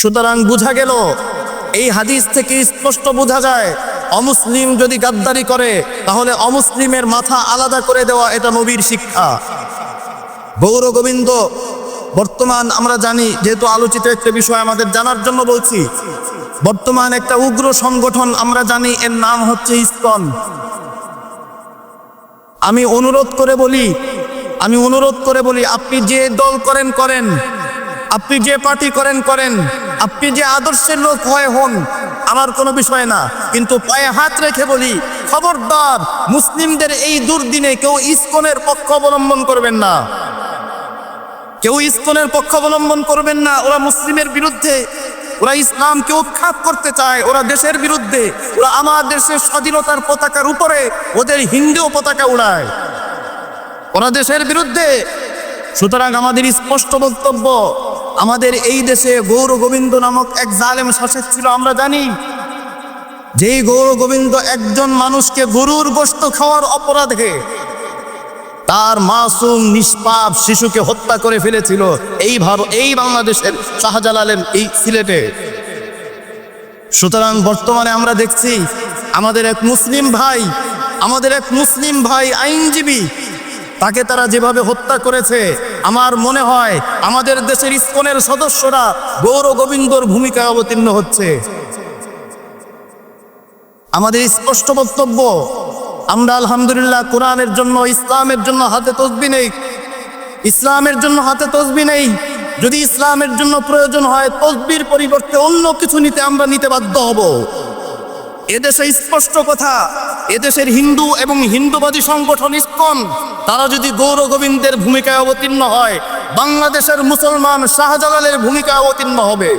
সুতরাং বোঝা গেল, এই হাদিস থেকে স্পষ্ট বোঝা যায়, অমুসলিম যদি গাদ্দারি করে, তাহলে অমুসলিমের মাথা আলাদা করে দেওয়া এটা নবীর শিক্ষা। গৌর গোবিন্দ, বর্তমান আমরা জানি, যেহেতু আলোচিত একটা বিষয় আমাদের জানার জন্য বলছি, বর্তমান একটা উগ্র সংগঠন আমরা জানি, এর নাম হচ্ছে ইসকন। আমি অনুরোধ করে বলি, আমি অনুরোধ করে বলি, আপনি যে দল করেন করেন। আপনি যে পার্টি করেন করেন। আপনি যে আদর্শের লোক হয় হন, আমার কোনো বিষয় না। কিন্তু পায়ে হাত রেখে বলি, খবরদার, মুসলিমদের এই দুর্দিনে কেউ ইস্কনের পক্ষ অবলম্বন করবেন না। কেউ ইস্কনের পক্ষ অবলম্বন করবেন না। ওরা মুসলিমের বিরুদ্ধে, ওরা ইসলামকে উৎখাত করতে চায়। ওরা দেশের বিরুদ্ধে, ওরা আমার দেশের স্বাধীনতার পতাকার উপরে ওদের হিন্দু পতাকা উড়ায়। ওরা দেশের বিরুদ্ধে। সুতরাং আমাদের স্পষ্ট বক্তব্য আমাদের এই দেশে গৌর গোবিন্দ নামক এক জালেম শাসক ছিল, আমরা জানি। যেই গৌর গোবিন্দ একজন মানুষকে গরুর গোস্ত খাওয়ার অপরাধে তার মাসুম নিষ্পাপ শিশুকে হত্যা করে ফেলেছিল এই ভার, এই বাংলাদেশের শাহজালালের এই সিলেটে। সুতরাং বর্তমানে আমরা দেখছি, আমাদের এক মুসলিম ভাই, আমাদের এক মুসলিম ভাই আইনজীবী, তাকে তারা যেভাবে হত্যা করেছে আমার মনে হয় আমাদের দেশের ইস্কনের সদস্যরা গৌর গোবিন্দর ভূমিকায় অবতীর্ণ হচ্ছে। আমাদের স্পষ্ট বক্তব্য, আমরা আলহামদুলিল্লাহ কোরআনের জন্য, ইসলামের জন্য হাতে তসবি নেই। ইসলামের জন্য হাতে তসবি নেই। যদি ইসলামের জন্য প্রয়োজন হয়, তসবির পরিবর্তে অন্য কিছু নিতে আমরা নিতে বাধ্য হব। এদেশে স্পষ্ট কথা, এদেশের হিন্দু এবং হিন্দুবাদী সংগঠন ইস্কন, তারা যদি গৌর গোবিন্দের ভূমিকায় অবতীর্ণ হয়, বাংলাদেশের মুসলমান শাহজালালের ভূমিকায় অবতীর্ণ হবে।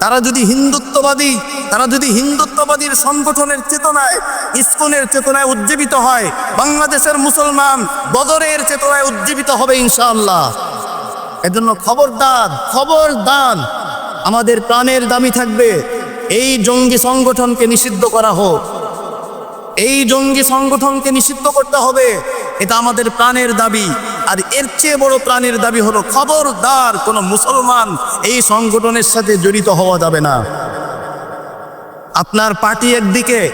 তারা যদি হিন্দুত্ববাদী, তারা যদি হিন্দুত্ববাদীর সংগঠনের চেতনায়, ইস্কনের চেতনায় উজ্জীবিত হয়, বাংলাদেশের মুসলমান বদরের চেতনায় উজ্জীবিত হবে ইনশাআল্লাহ। এজন্য খবরদার খবরদার আমাদের প্রাণের দামি থাকবে। এই জঙ্গি সংগঠনকে নিষিদ্ধ করা হোক। এই জঙ্গি সংগঠনকে নিষিদ্ধ করতে হবে। এটা আমাদের প্রাণের দাবি। আর এর চেয়ে বড় প্রাণের দাবি হলো খবরদার কোনো মুসলমান এই সংগঠনের সাথে জড়িত হওয়া যাবে না। আপনার পার্টি একদিকে,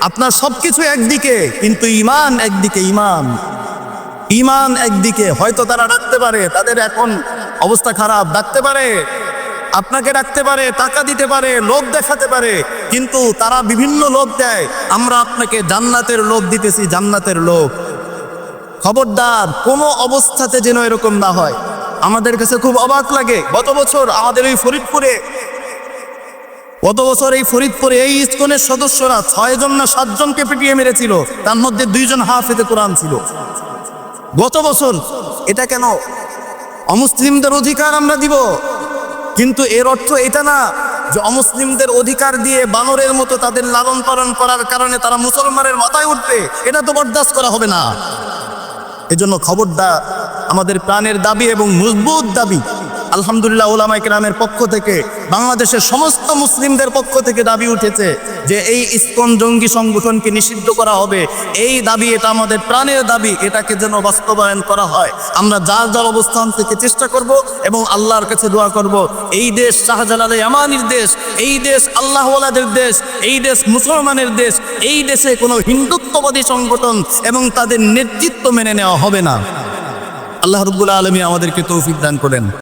আপনার সবকিছু একদিকে, কিন্তু ইমান একদিকে ইমান ইমান একদিকে হয়তো তারা ডাকতে পারে, তাদের এখন অবস্থা খারাপ ডাকতে পারে। আপনাকে ডাকতে পারে, টাকা দিতে পারে, লোভ দেখাতে পারে, কিন্তু তারা বিভিন্ন লোভ দেয়। আমরা আপনাকে জান্নাতের লোভ দিতেছি, জান্নাতের লোভ। খবরদার, কোনো অবস্থাতে যেন এরকম না হয়। আমাদের কাছে খুব অবাক লাগে। গত বছর আমাদের এই ফরিদপুরে, গত বছর এই ফরিদপুরে এই ইস্কনের সদস্যরা ছয়জন না সাতজনকে পিটিয়ে মেরেছিল। তার মধ্যে দুইজন হাফেতে কোরআন ছিল। গত বছর এটা কেন অমুসলিমদের অধিকার আমরা দিব? কিন্তু এর অর্থ এটা না যে অমুসলিমদের অধিকার দিয়ে বানরের মতো তাদের লালন পালন করার কারণে তারা মুসলমানের মাথায় উঠবে। এটা তো বরদাস্ত করা হবে না। এজন্য খবরটা আমাদের প্রাণের দাবি এবং মজবুত দাবি। আলহামদুলিল্লাহ ওলামাই কেরামের পক্ষ থেকে, বাংলাদেশের সমস্ত মুসলিমদের পক্ষ থেকে দাবি উঠেছে যে এই ইস্কন জঙ্গি সংগঠনকে নিষিদ্ধ করা হবে। এই দাবি, এটা আমাদের প্রাণের দাবি, এটাকে যেন বাস্তবায়ন করা হয়। আমরা যার যার অবস্থান থেকে চেষ্টা করব এবং আল্লাহর কাছে দোয়া করব। এই দেশ শাহজালালে আমানির দেশ, এই দেশ আল্লাহওয়ালাদের দেশ, এই দেশ মুসলমানের দেশ, এই দেশে কোনো হিন্দুত্ববাদী সংগঠন এবং তাদের নেতৃত্ব মেনে নেওয়া হবে না। আল্লাহ রব্বুল আলমী আমাদেরকে তৌফিক দান করেন।